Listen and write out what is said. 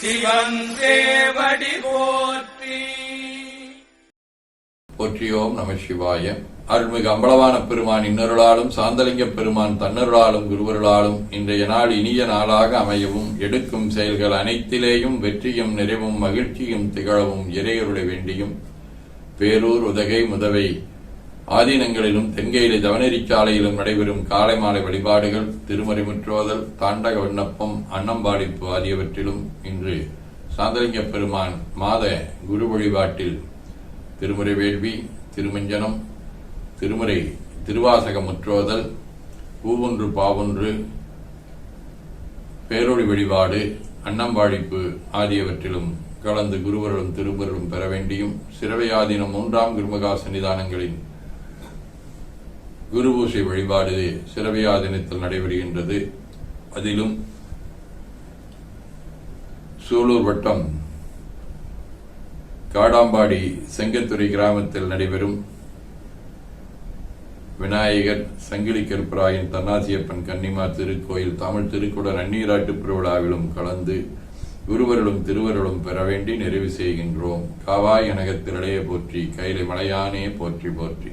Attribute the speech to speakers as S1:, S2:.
S1: சிவன் சேவடி போற்றி.
S2: போற்றியோம் நம சிவாய. அருள்மிகு அம்பலவான பெருமான் இன்னருளாலும் சாந்தலிங்க பெருமான் தன்னருளாலும் குருவருளாலும் இன்றைய நாள் இனிய நாளாக அமையவும் எடுக்கும் செயல்கள் அனைத்திலேயும் வெற்றியும் நிறைவும் மகிழ்ச்சியும் திகழவும் இறையருளை வேண்டியும். பேரூர் உதகை முதவை ஆதீனங்களிலும் தென்கையிலே சாலையிலும் நடைபெறும் காலை மாலை வழிபாடுகள் திருமறை முற்றுவதல் தாண்டக விண்ணப்பம் அன்னம்பாடிப்பு ஆகியவற்றிலும் இன்று சாந்தலிங்க பெருமான் மாத குரு வழிபாட்டில் திருமுறை வேள்வி திருமஞ்சனம் திருமுறை திருவாசக முற்றோதல் பூவொன்று பாவொன்று பேரொழி வழிபாடு அன்னம்பாழிப்பு ஆகியவற்றிலும் கலந்து குருவரும் திருவரும் பெற வேண்டியும் சிறவையாதீனம் மூன்றாம் குருமகா சன்னிதானங்களின் குருபூசை வழிபாடு சிறவையாதீனத்தில் நடைபெறுகின்றது. அதிலும் சூலூர் வட்டம் காடாம்பாடி செங்கத்துறை கிராமத்தில் நடைபெறும். விநாயகர் சங்கிலி கருப்பராயன் தன்னாசியப்பன் கன்னிமார் திருக்கோயில் தமிழ் திருக்குடர் அந்நீராட்டு பெருவிழாவிலும் கலந்து குருவருளும் திருவருளும் பெற வேண்டி நிறைவு செய்கின்றோம். காவாய் எனகத்திரளையே போற்றி கைலை மலையானே போற்றி போற்றி.